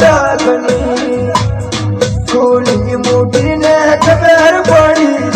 લાગણી. ખોલી મોટી ને ખબર પડી.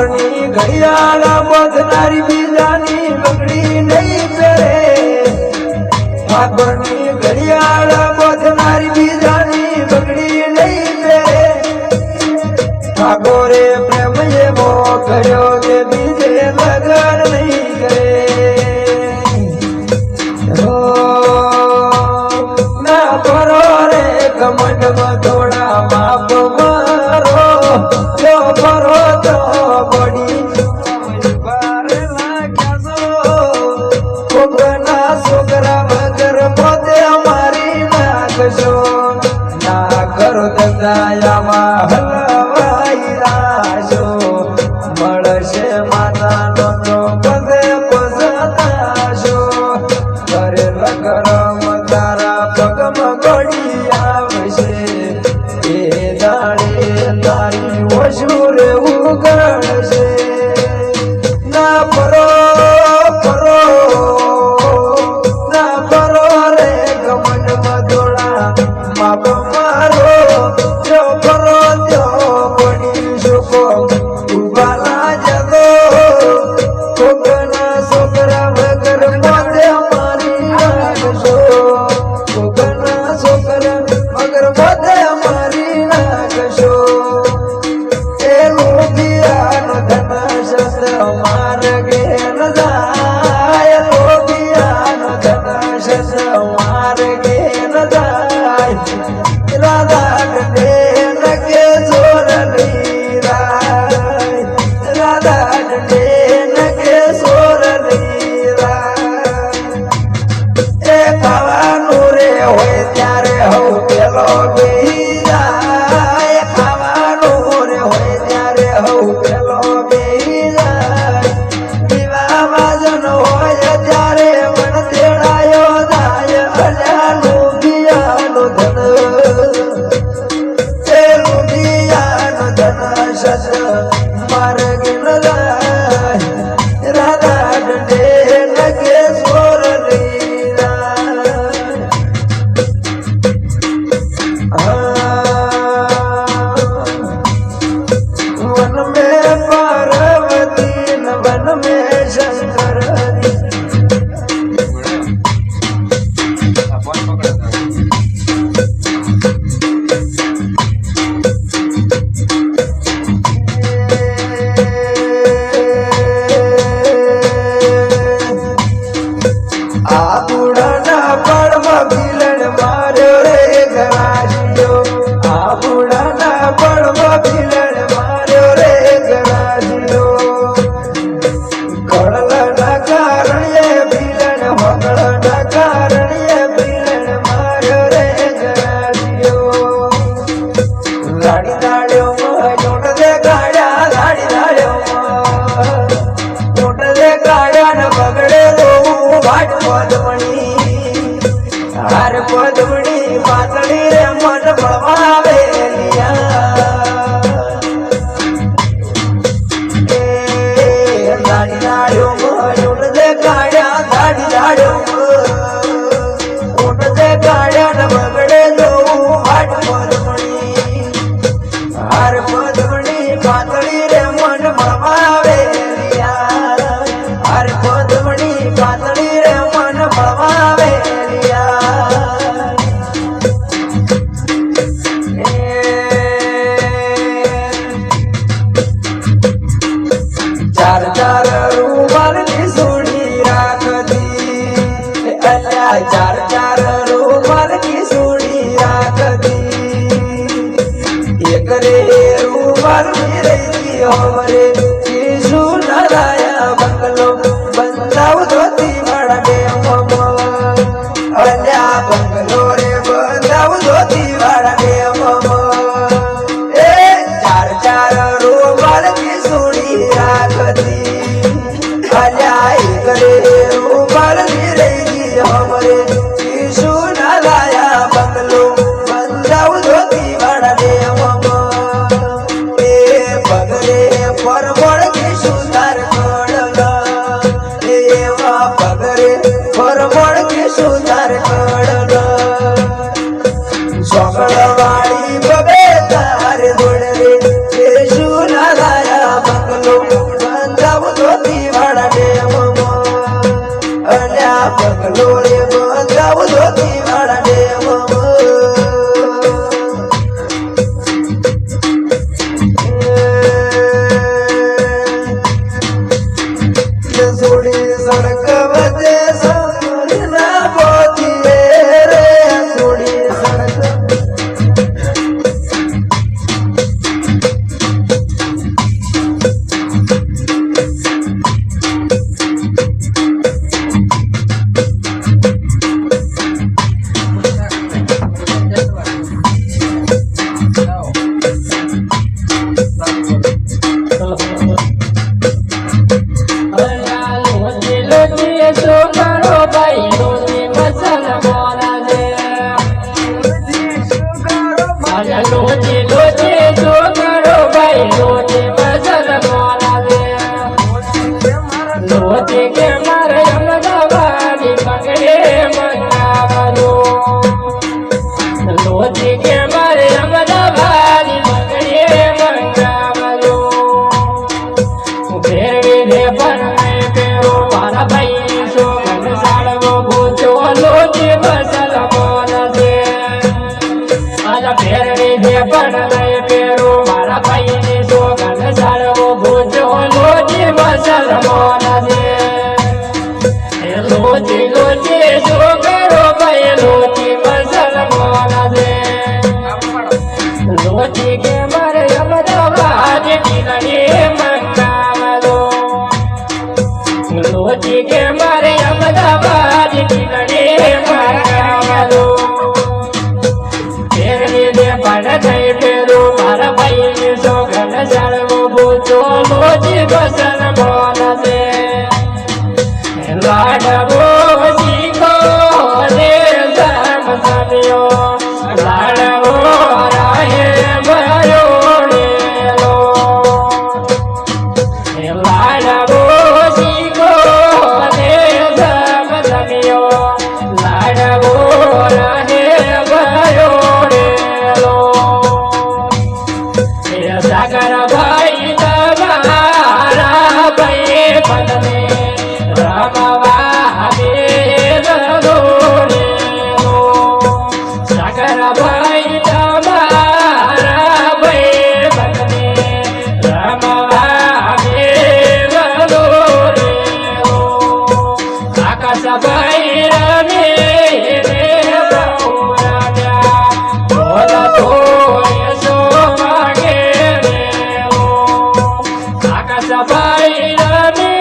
મોરની ઘડિયાળ બજનારી બીજાની લગડી નહીં પહેરે. ઠાકોરની ઘડિયાળ બજનારી બીજાની લગડી નહીં પહેરે. ઠાકોરે પ્રેમ એવો કર્યો કે બીજે લગ Abba Father. એક રે રૂમાલ રહી હમરે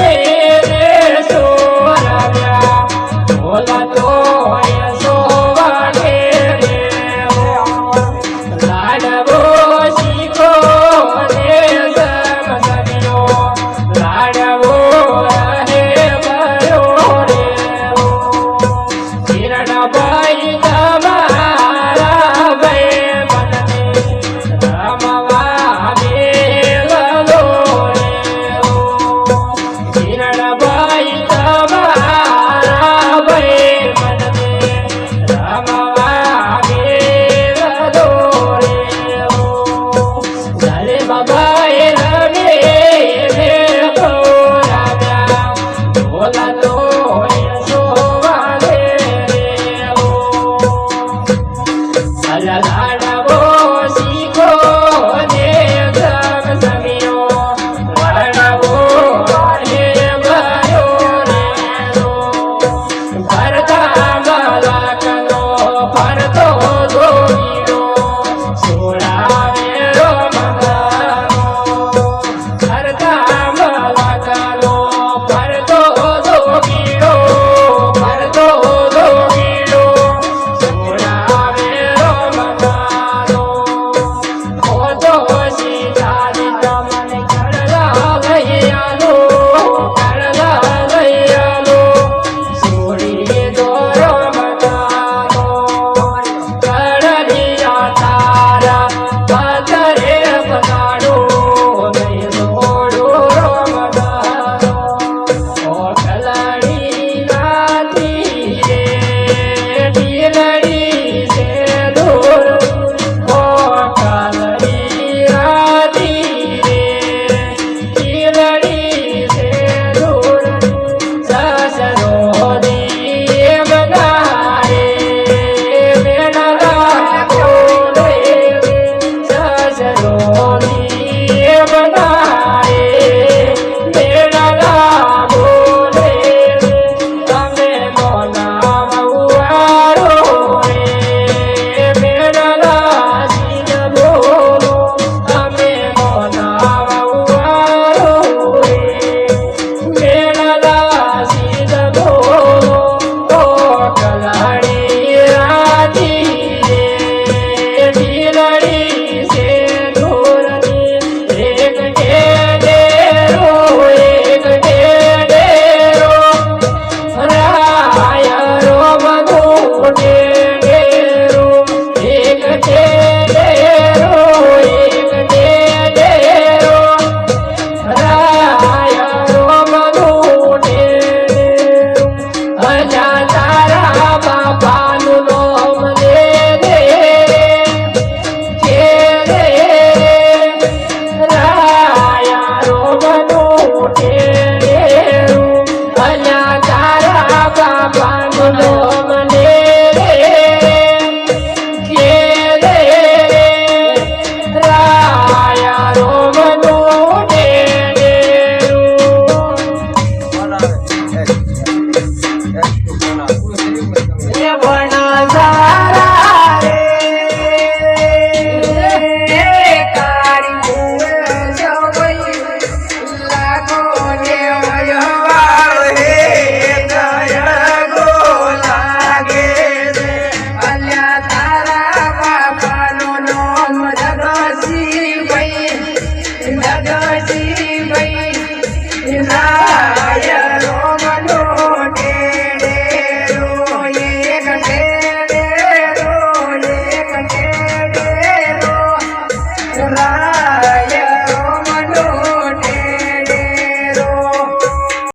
রে